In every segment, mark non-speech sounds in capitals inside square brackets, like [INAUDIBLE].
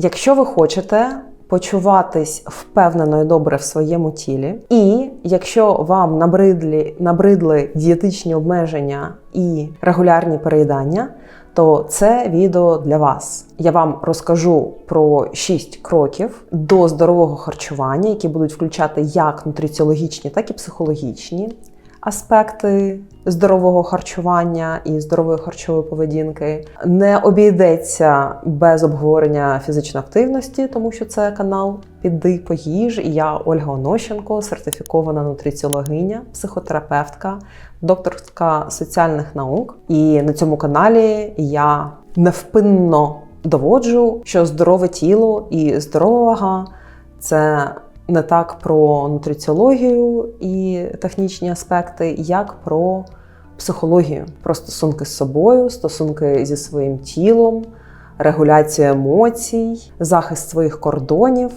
Якщо ви хочете почуватись впевнено і добре в своєму тілі, і якщо вам набридлі, набридли дієтичні обмеження і регулярні переїдання, то це відео для вас. Я вам розкажу про 6 кроків до здорового харчування, які будуть включати як нутриціологічні, так і психологічні аспекти здорового харчування і здорової харчової поведінки. Не обійдеться без обговорення фізичної активності, тому що це канал Піди поїж. І я Ольга Онощенко, сертифікована нутриціологиня, психотерапевтка, докторка соціальних наук. І на цьому каналі я невпинно доводжу, що здорове тіло і здорова вага це не так про нутриціологію і технічні аспекти, як про психологію, про стосунки з собою, стосунки зі своїм тілом, регуляцію емоцій, захист своїх кордонів,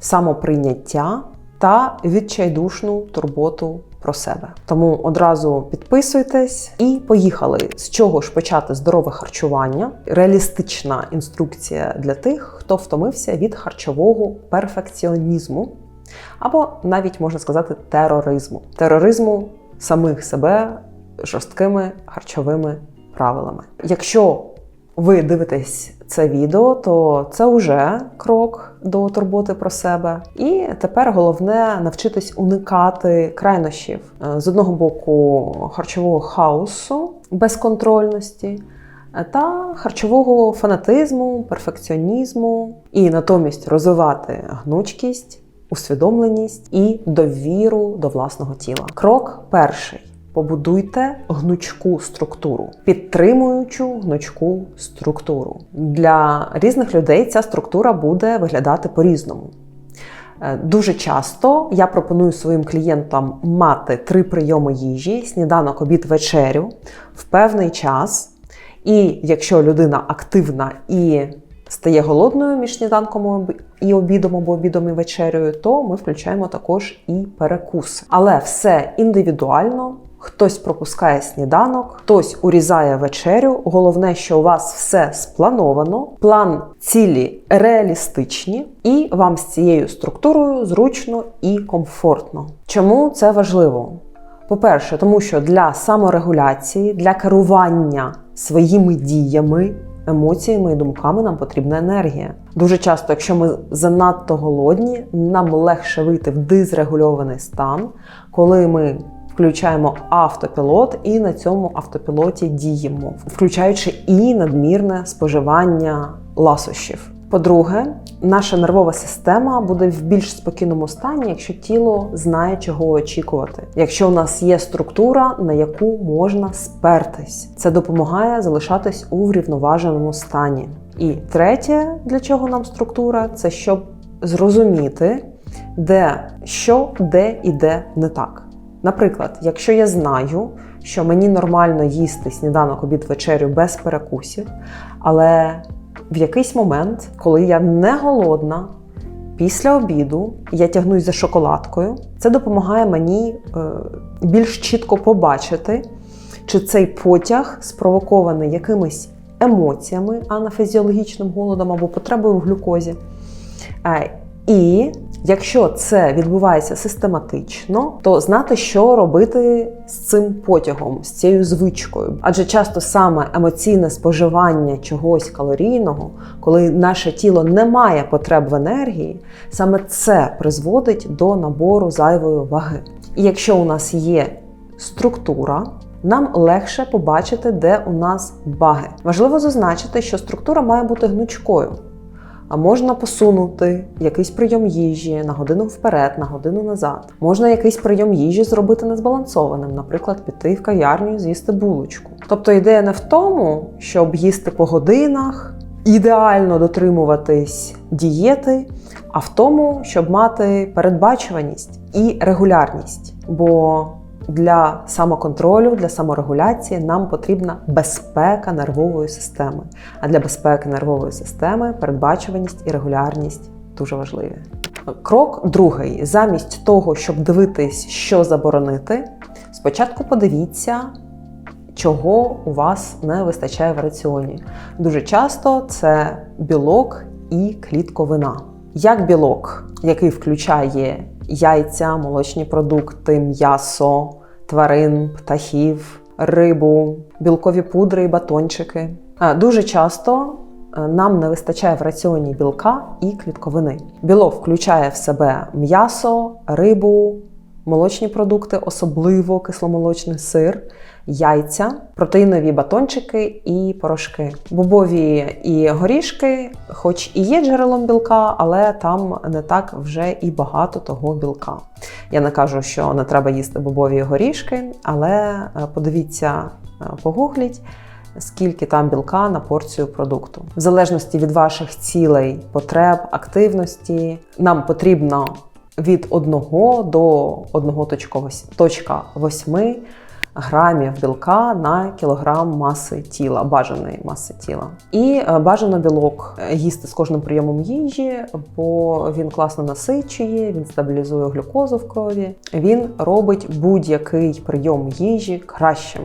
самоприйняття та відчайдушну турботу про себе. Тому одразу підписуйтесь і поїхали. З чого ж почати здорове харчування? Реалістична інструкція для тих, хто втомився від харчового перфекціонізму, або навіть можна сказати тероризму. Тероризму самих себе жорсткими харчовими правилами. Якщо ви дивитесь це відео, то це вже крок до турботи про себе. І тепер головне навчитись уникати крайнощів Е, з одного боку харчового хаосу, безконтрольності. е, Та харчового фанатизму, перфекціонізму, і натомість розвивати гнучкість, усвідомленість і довіру до власного тіла. Крок перший. Побудуйте гнучку структуру, підтримуючу гнучку структуру. Для різних людей ця структура буде виглядати по-різному. Е, Дуже часто я пропоную своїм клієнтам мати три прийоми їжі: сніданок, обід, вечерю в певний час. І якщо людина активна і стає голодною між сніданком і обідом або обідом і вечерею, то ми включаємо також і перекус. Але все індивідуально. Хтось пропускає сніданок, хтось урізає вечерю. Головне, що у вас все сплановано, план цілі реалістичні, і вам з цією структурою зручно і комфортно. Чому це важливо? По-перше, тому що для саморегуляції, для керування своїми діями, емоціями і думками нам потрібна енергія. Дуже часто, якщо ми занадто голодні, нам легше вийти в дизрегульований стан, коли ми включаємо автопілот і на цьому автопілоті діємо, включаючи і надмірне споживання ласощів. По-друге, наша нервова система буде в більш спокійному стані, якщо тіло знає, чого очікувати. Якщо у нас є структура, на яку можна спертись, це допомагає залишатись у врівноваженому стані. І третє, для чого нам структура, це щоб зрозуміти, де що, де і де не так. Наприклад, якщо я знаю, що мені нормально їсти сніданок, обід, вечерю без перекусів, але в якийсь момент, коли я не голодна, після обіду я тягнусь за шоколадкою, це допомагає мені е, більш чітко побачити, чи цей потяг спровокований якимись емоціями, а не фізіологічним голодом або потребою в глюкозі. Е, і якщо це відбувається систематично, то знати, що робити з цим потягом, з цією звичкою. Адже часто саме емоційне споживання чогось калорійного, коли наше тіло не має потреб в енергії, саме це призводить до набору зайвої ваги. І якщо у нас є структура, нам легше побачити, де у нас баги. Важливо зазначити, що структура має бути гнучкою. А можна посунути якийсь прийом їжі на годину вперед, на годину назад. Можна якийсь прийом їжі зробити незбалансованим, наприклад, піти в кав'ярню з'їсти булочку. Тобто ідея не в тому, щоб їсти по годинах, ідеально дотримуватись дієти, а в тому, щоб мати передбачуваність і регулярність. Бо для самоконтролю, для саморегуляції нам потрібна безпека нервової системи. А для безпеки нервової системи передбачуваність і регулярність дуже важливі. Крок другий: замість того, щоб дивитись, що заборонити, спочатку подивіться, чого у вас не вистачає в раціоні. Дуже часто це білок і клітковина. Як білок, який включає яйця, молочні продукти, м'ясо, тварин, птахів, рибу, білкові пудри і батончики. Е, Дуже часто е, нам не вистачає в раціоні білка і клітковини. Білок включає в себе м'ясо, рибу, молочні продукти, особливо кисломолочний сир, яйця, протеїнові батончики і порошки. Бобові і горішки, хоч і є джерелом білка, але там не так вже і багато того білка. Я не кажу, що не треба їсти бобові горішки, але е, подивіться, е, погугліть. Скільки там білка на порцію продукту, в залежності від ваших цілей, потреб, активності, нам потрібно від 1 до 1.8 грамів білка на кілограм маси тіла, бажаної маси тіла. І е, бажано білок е, їсти з кожним прийомом їжі, бо він класно насичує, він стабілізує глюкозу в крові. Він робить будь-який прийом їжі кращим.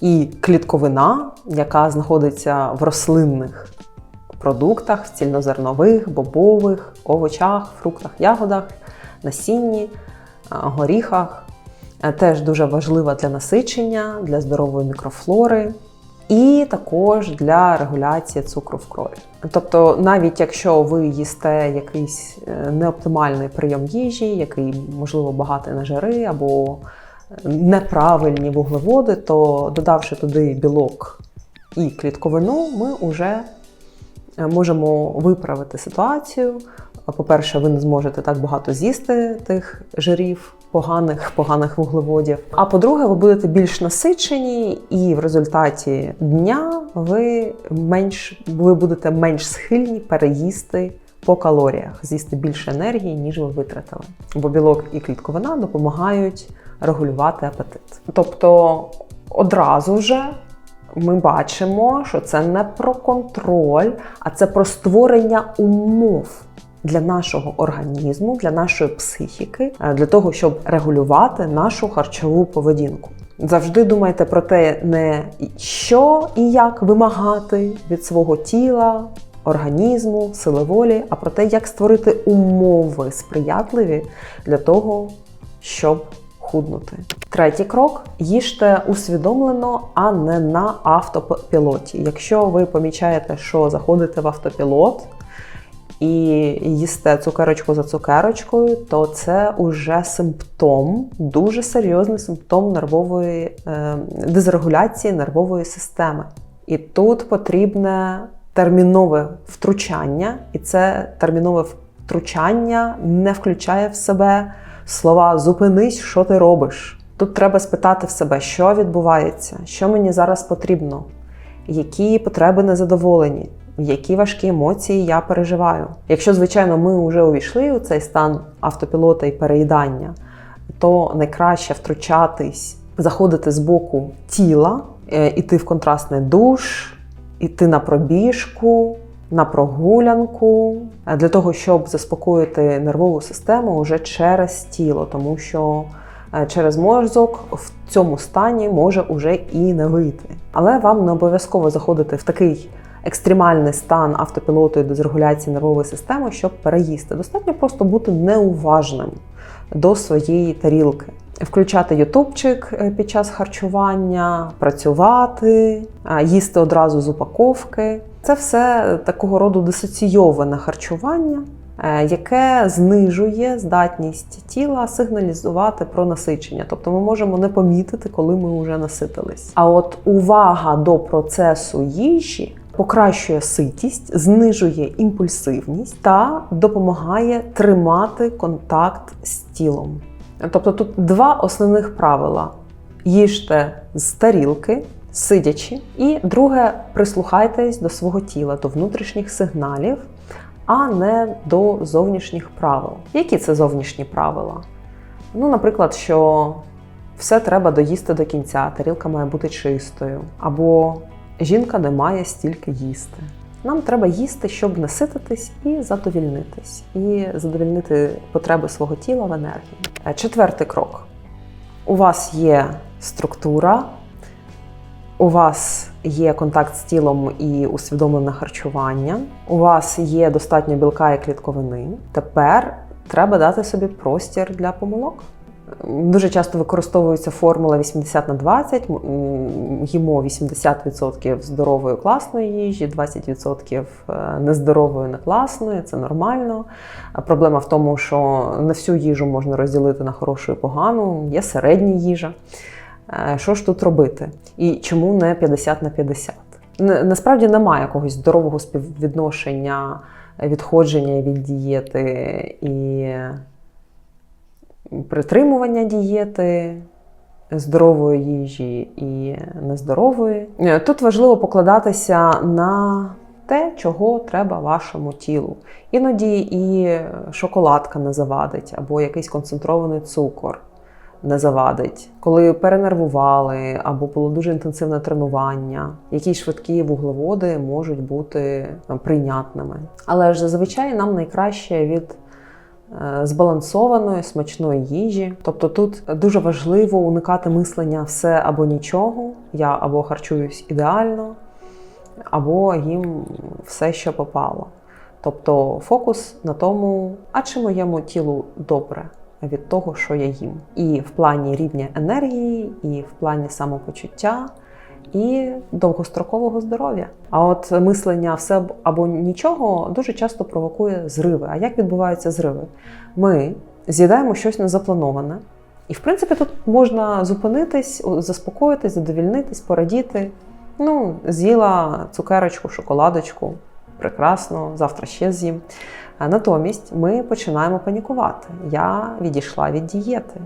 І клітковина, яка знаходиться в рослинних продуктах, в цільнозернових, бобових, овочах, фруктах, ягодах, насінні, горіхах, е, теж дуже важлива для насичення, для здорової мікрофлори. І також для регуляції цукру в крові. Тобто, навіть якщо ви їсте якийсь е, неоптимальний прийом їжі, який можливо багатий на жири або неправильні вуглеводи, то додавши туди білок і клітковину, ми вже е, можемо виправити ситуацію. По-перше, ви не зможете так багато з'їсти тих жирів, поганих, поганих вуглеводів. А по-друге, ви будете більш насичені, і в результаті дня ви менш ви будете менш схильні переїсти по калоріях, з'їсти більше енергії, ніж ви витратили. Бо білок і клітковина допомагають регулювати апетит. Тобто одразу же ми бачимо, що це не про контроль, а це про створення умов. Для нашого організму, для нашої психіки, е, для того, щоб регулювати нашу харчову поведінку. Завжди думайте про те, не що і як вимагати від свого тіла, організму, сили волі, а про те, як створити умови сприятливі для того, щоб худнути. Третій крок: їжте усвідомлено, а не на автопілоті. Якщо ви помічаєте, що заходите в автопілот і їсте цукерочку за цукерочкою, то це уже симптом, дуже серйозний симптом нервової е, дезрегуляції нервової системи. І тут потрібне термінове втручання, і це термінове втручання не включає в себе слова Зупинись, що ти робиш. Тут треба спитати в себе, що відбувається, що мені зараз потрібно, які потреби незадоволені, які важкі емоції я переживаю. Якщо, звичайно, ми вже увійшли у цей стан автопілота і переїдання, то найкраще втручатись, заходити з боку тіла, е, іти в контрастний душ, іти на пробіжку. На прогулянку е, для того, щоб заспокоїти нервову систему вже через тіло, тому що е, через мозок в цьому стані може уже і не вийти. Але вам не обов'язково заходити в такий екстремальний стан автопілоту і дезрегуляції нервової системи, щоб переїсти. Достатньо просто бути неуважним до своєї тарілки. Включати ютубчик е, під час харчування, працювати, їсти одразу з упаковки. Це все такого роду дисоційоване харчування, е, яке знижує здатність тіла сигналізувати про насичення. Тобто ми можемо не помітити, коли ми вже наситились. А от увага до процесу їжі. Покращує ситість, знижує імпульсивність та допомагає тримати контакт з тілом. Тобто тут два основних правила: їжте з тарілки, сидячи, і друге, прислухайтесь до свого тіла, до внутрішніх сигналів, а не до зовнішніх правил. Які це зовнішні правила? Ну, наприклад, що все треба доїсти до кінця, тарілка має бути чистою, або жінка не має стільки їсти. Нам треба їсти, щоб насититись і задовільнитись, і задовільнити потреби свого тіла в енергії. Четвертий крок: у вас є структура, у вас є контакт з тілом і усвідомлене харчування, у вас є достатньо білка і клітковини. Тепер треба дати собі простір для помилок. Дуже часто використовується формула 80 на 20, їмо 80% здорової класної їжі, 20% нездорової, не класної. Це нормально. Проблема в тому, що не всю їжу можна розділити на хорошу і погану, є середня їжа. Е, Що ж тут робити? І чому не 50 на 50? Насправді немає якогось здорового співвідношення відходження від дієти і притримування дієти, здорової їжі і нездорової. Е, Тут важливо покладатися на те, чого треба вашому тілу. Іноді і шоколадка не завадить, або якийсь концентрований цукор не завадить. Коли перенервували, або було дуже інтенсивне тренування, якісь швидкі вуглеводи можуть бути е, прийнятними. Але ж зазвичай нам найкраще від збалансованої, смачної їжі. Тобто тут дуже важливо уникати мислення все або нічого. Я або харчуюсь ідеально, або їм все, що попало. Тобто фокус на тому, а чи моєму тілу добре від того, що я їм. І в плані рівня енергії, і в плані самопочуття, і довгострокового здоров'я. А от мислення все або нічого дуже часто провокує зриви. А як відбуваються зриви? Ми з'їдаємо щось незаплановане, і в принципі тут можна зупинитись, заспокоїтись, задовільнитись, порадіти. Ну, з'їла цукерочку, шоколадочку, прекрасно, завтра ще з'їм. Натомість ми починаємо панікувати. Я відійшла від дієти.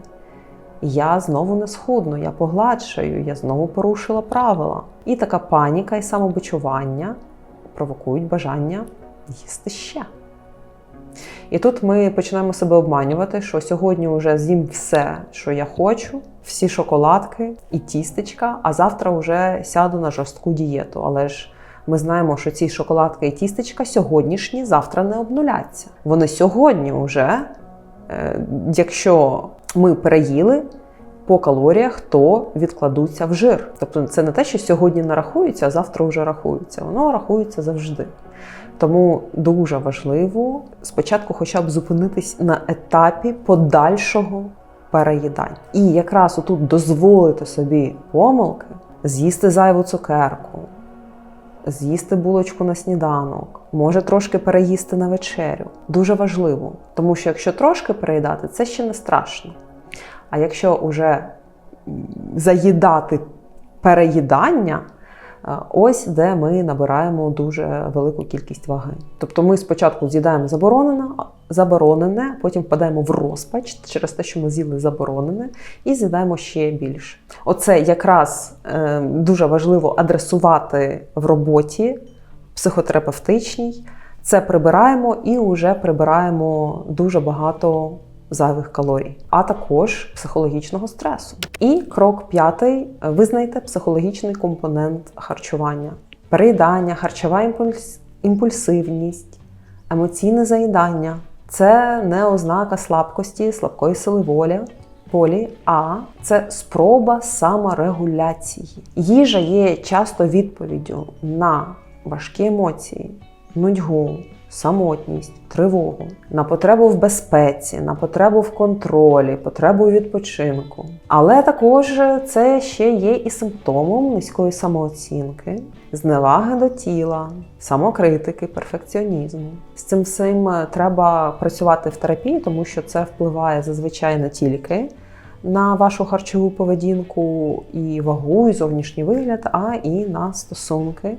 Я знову не схудну, я погладшаю, я знову порушила правила. І така паніка і самобичування провокують бажання їсти ще. І тут ми починаємо себе обманювати, що сьогодні вже з'їм все, що я хочу, всі шоколадки і тістечка, а завтра вже сяду на жорстку дієту. Але ж ми знаємо, що ці шоколадки і тістечка сьогоднішні завтра не обнуляться. Вони сьогодні вже, е, якщо ми переїли по калоріях, то відкладуться в жир. Тобто це не те, що сьогодні не рахується, а завтра вже рахується. Воно рахується завжди. Тому дуже важливо спочатку, хоча б зупинитись на етапі подальшого переїдання. І якраз отут дозволити собі помилки, з'їсти зайву цукерку, з'їсти булочку на сніданок, може трошки переїсти на вечерю. Дуже важливо, тому що якщо трошки переїдати, це ще не страшно. А якщо вже заїдати переїдання, е, ось де ми набираємо дуже велику кількість ваги. Тобто ми спочатку з'їдаємо заборонене, заборонене, потім впадаємо в розпач через те, що ми з'їли заборонене, і з'їдаємо ще більше. Оце якраз е, дуже важливо адресувати в роботі психотерапевтичній. Це прибираємо і вже прибираємо дуже багато зайвих калорій, а також психологічного стресу. І крок п'ятий: визнайте психологічний компонент харчування, переїдання, харчова імпульс, імпульсивність, емоційне заїдання. Це не ознака слабкості, слабкої сили волі. Полі, а це спроба саморегуляції. Їжа є часто відповіддю на важкі емоції, нудьгу, самотність, тривогу, на потребу в безпеці, на потребу в контролі, потребу відпочинку. Але також це ще є і симптомом низької самооцінки, зневаги до тіла, самокритики, перфекціонізму. З цим всім треба працювати в терапії, тому що це впливає зазвичай не тільки на вашу харчову поведінку і вагу, і зовнішній вигляд, а і на стосунки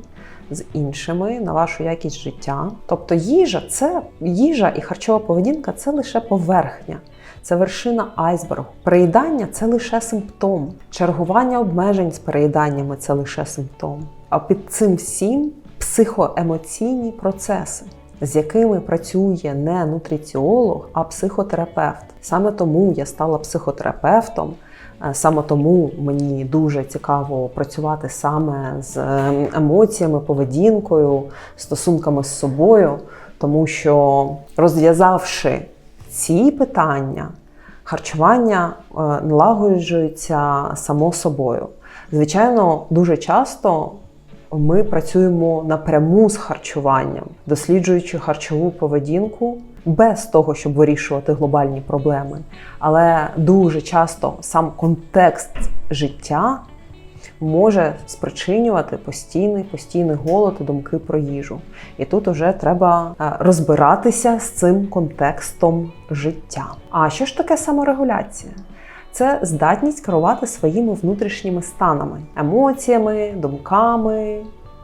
з іншими, на вашу якість життя. Тобто їжа це їжа і харчова поведінка це лише поверхня. Це вершина айсбергу. Переїдання це лише симптом. Чергування обмежень з переїданнями це лише симптом. А під цим всім психоемоційні процеси, з якими працює не нутриціолог, а психотерапевт. Саме тому я стала психотерапевтом. Е, Саме тому мені дуже цікаво працювати саме з ем, емоціями, поведінкою, стосунками з собою, тому що розв'язавши ці питання, харчування е, налагоджується само собою. Звичайно, дуже часто ми працюємо напряму з харчуванням, досліджуючи харчову поведінку без того, щоб вирішувати глобальні проблеми. Але дуже часто сам контекст життя може спричинювати постійний постійний голод і думки про їжу. І тут уже треба е, розбиратися з цим контекстом життя. А що ж таке саморегуляція? Це здатність керувати своїми внутрішніми станами, емоціями, думками,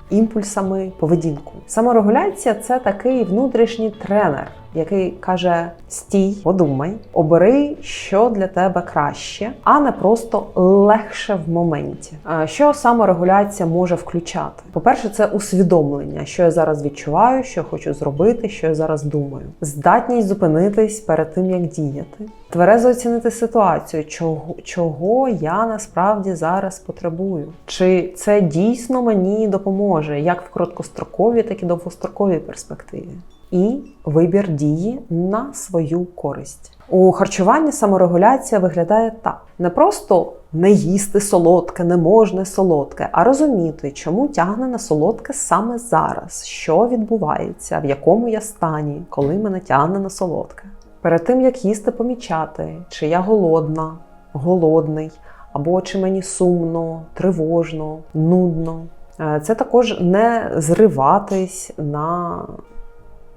імпульсами, поведінкою. Саморегуляція це такий внутрішній тренер, який каже: стій, подумай, обери, що для тебе краще, а не просто легше в моменті. Що саморегуляція може включати? По-перше, це усвідомлення, що я зараз відчуваю, що хочу зробити, що я зараз думаю. Здатність зупинитись перед тим, як діяти. Тверезо оцінити ситуацію, чого, чого я насправді зараз потребую. Чи це дійсно мені допоможе як в короткостроковій, так і довгостроковій перспективі. І вибір дії на свою користь. У харчуванні саморегуляція виглядає так: не просто не їсти солодке, не можна солодке, а розуміти, чому тягне на солодке саме зараз, що відбувається, в якому я стані, коли мене тягне на солодке. Перед тим як їсти, помічати, чи я голодна, голодний, або чи мені сумно, тривожно, нудно. Е, Це також не зриватись на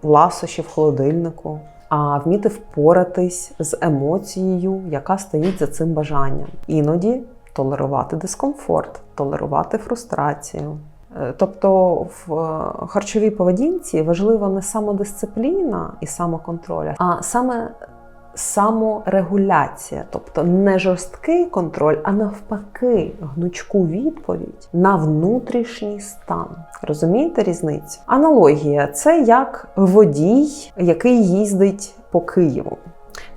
ласощі в холодильнику, а вміти впоратись з емоцією, яка стоїть за цим бажанням. Іноді толерувати дискомфорт, толерувати фрустрацію. Е, Тобто в е, харчовій поведінці важлива не самодисципліна і самоконтроль, а саме саморегуляція, тобто не жорсткий контроль, а навпаки, гнучку відповідь на внутрішній стан. Розумієте різницю? Аналогія це як водій, який їздить по Києву,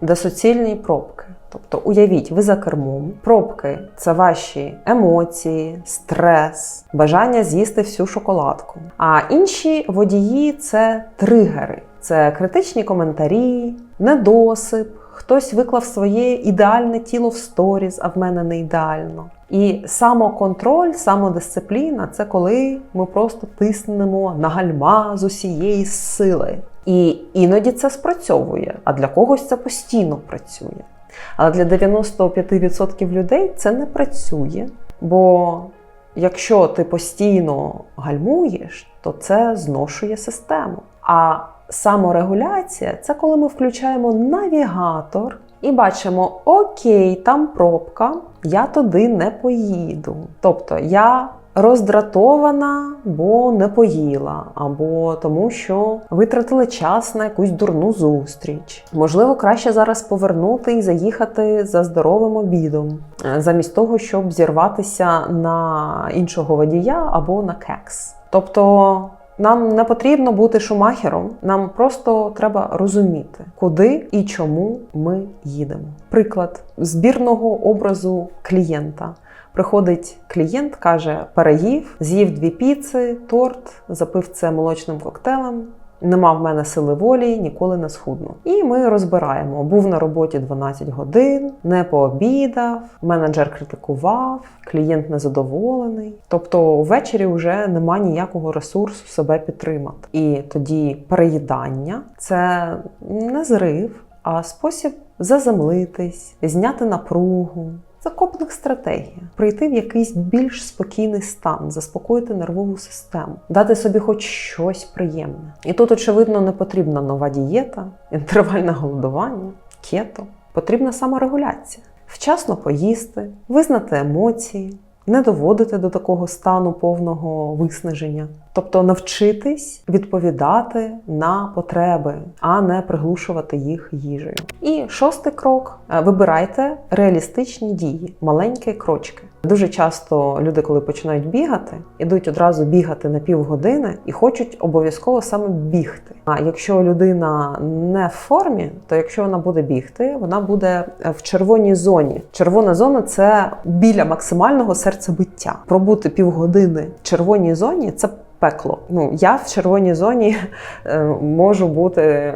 де суцільні пробки. Тобто, уявіть, ви за кермом. Пробки це ваші емоції, стрес, бажання з'їсти всю шоколадку. А інші водії це тригери, це критичні коментарі, недосип. Хтось виклав своє ідеальне тіло в сторіз, а в мене не ідеально. І самоконтроль, самодисципліна це коли ми просто тиснемо на гальма з усієї сили. І іноді це спрацьовує, а для когось це постійно працює. Але для 95% людей це не працює. Бо якщо ти постійно гальмуєш, то це зношує систему. А саморегуляція це коли ми включаємо навігатор і бачимо: Окей, там пробка, я туди не поїду. Тобто я роздратована, бо не поїла, або тому, що витратили час на якусь дурну зустріч. Можливо, краще зараз повернути і заїхати за здоровим обідом, е, замість того, щоб зірватися на іншого водія або на кекс. Тобто. Нам не потрібно бути шумахером, нам просто треба розуміти, куди і чому ми їдемо. Приклад збірного образу клієнта. Приходить клієнт, каже: переїв, з'їв дві піци, торт, запив це молочним коктейлем. Нема в мене сили волі, ніколи не схудну. І ми розбираємо. Був на роботі 12 годин, не пообідав, менеджер критикував, клієнт незадоволений. Тобто ввечері вже нема ніякого ресурсу себе підтримати. І тоді переїдання це не зрив, а спосіб заземлитись, зняти напругу. Це копних стратегія. Прийти в якийсь більш спокійний стан, заспокоїти нервову систему, дати собі хоч щось приємне. І тут, очевидно, не потрібна нова дієта, інтервальне голодування, кето. Потрібна саморегуляція. Вчасно поїсти, визнати емоції, не доводити до такого стану повного виснаження. Тобто навчитись відповідати на потреби, а не приглушувати їх їжею. І шостий крок: Е, вибирайте реалістичні дії, маленькі крочки. Дуже часто люди, коли починають бігати, ідуть одразу бігати на півгодини і хочуть обов'язково саме бігти. А якщо людина не в формі, то якщо вона буде бігти, вона буде в червоній зоні. Червона зона це біля максимального серцебиття. Пробути півгодини в червоній зоні це пекло. Ну я в червоній зоні [LAUGHS] е, можу бути е,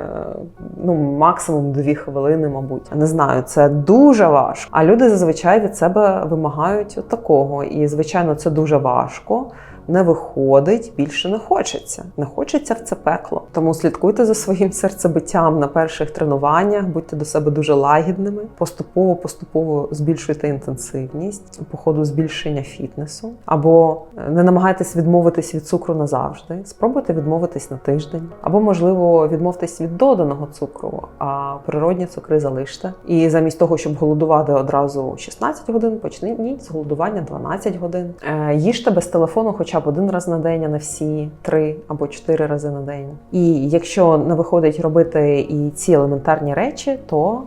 ну максимум дві хвилини, мабуть. Не знаю, це дуже важко. А люди зазвичай від себе вимагають такого. І звичайно, це дуже важко. Не виходить, більше не хочеться. Не хочеться в це пекло. Тому слідкуйте за своїм серцебиттям на перших тренуваннях, будьте до себе дуже лагідними. Поступово, поступово збільшуйте інтенсивність по ходу збільшення фітнесу. Або е, не намагайтесь відмовитись від цукру назавжди. Спробуйте відмовитись на тиждень, або можливо відмовтесь від доданого цукру, а природні цукри залиште. І замість того, щоб голодувати одразу 16 годин, почніть з голодування 12 годин. Е, Їжте без телефону, хоча б один раз на день, а не всі три або чотири рази на день. І якщо не виходить робити і ці елементарні речі, то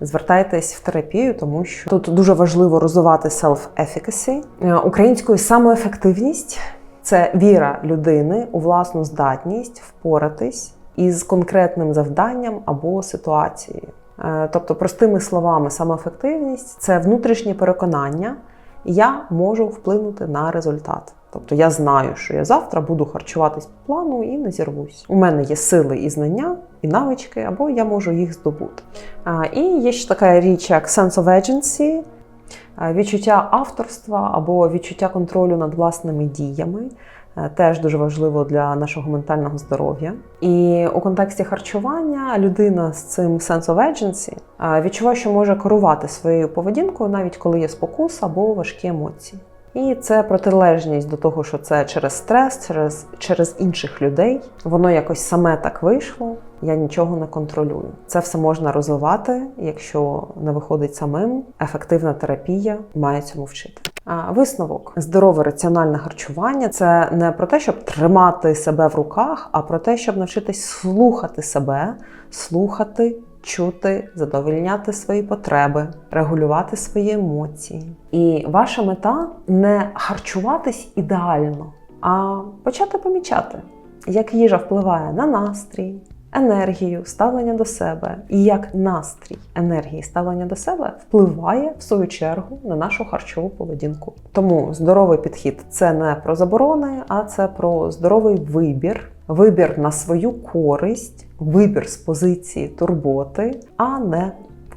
Звертайтесь в терапію, тому що тут дуже важливо розвивати self-efficacy. Е, Українською самоефективність це віра людини у власну здатність впоратись із конкретним завданням або ситуацією. Е, Тобто, простими словами, самоефективність це внутрішнє переконання, я можу вплинути на результат. Тобто я знаю, що я завтра буду харчуватись по плану і не зірвусь. У мене є сили і знання, і навички, або я можу їх здобути. І є ще така річ, як sense of agency, відчуття авторства або відчуття контролю над власними діями. Е, Теж дуже важливо для нашого ментального здоров'я. І у контексті харчування людина з цим sense of agency е, відчуває, що може керувати своєю поведінкою, навіть коли є спокуса або важкі емоції. І це протилежність до того, що це через стрес, через, через інших людей. Воно якось саме так вийшло. Я нічого не контролюю. Це все можна розвивати, якщо не виходить самим. Ефективна терапія має цьому вчити. Висновок здорове раціональне харчування це не про те, щоб тримати себе в руках, а про те, щоб навчитись слухати себе, слухати, чути, задовольняти свої потреби, регулювати свої емоції. І ваша мета не харчуватись ідеально, а почати помічати, як їжа впливає на настрій. Енергію, ставлення до себе, і як настрій енергії ставлення до себе впливає в свою чергу на нашу харчову поведінку. Тому здоровий підхід це не про заборони, а це про здоровий вибір, вибір на свою користь, вибір з позиції турботи, а не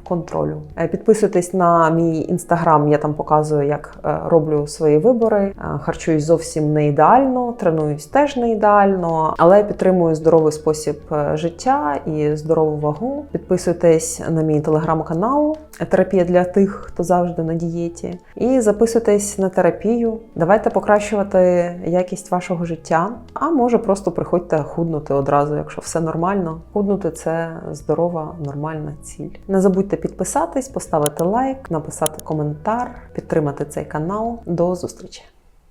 контролю. Е, Підписуйтесь на мій інстаграм, я там показую, як е, роблю свої вибори. Е, Харчуюсь зовсім не ідеально, тренуюсь теж не ідеально, але підтримую здоровий спосіб життя і здорову вагу. Підписуйтесь на мій телеграм-канал Терапія для тих, хто завжди на дієті. І записуйтесь на терапію. Давайте покращувати якість вашого життя. А може просто приходьте худнути одразу, якщо все нормально. Худнути це здорова, нормальна ціль. Не забудьте підписатись, поставити лайк, написати коментар, підтримати цей канал. До зустрічі!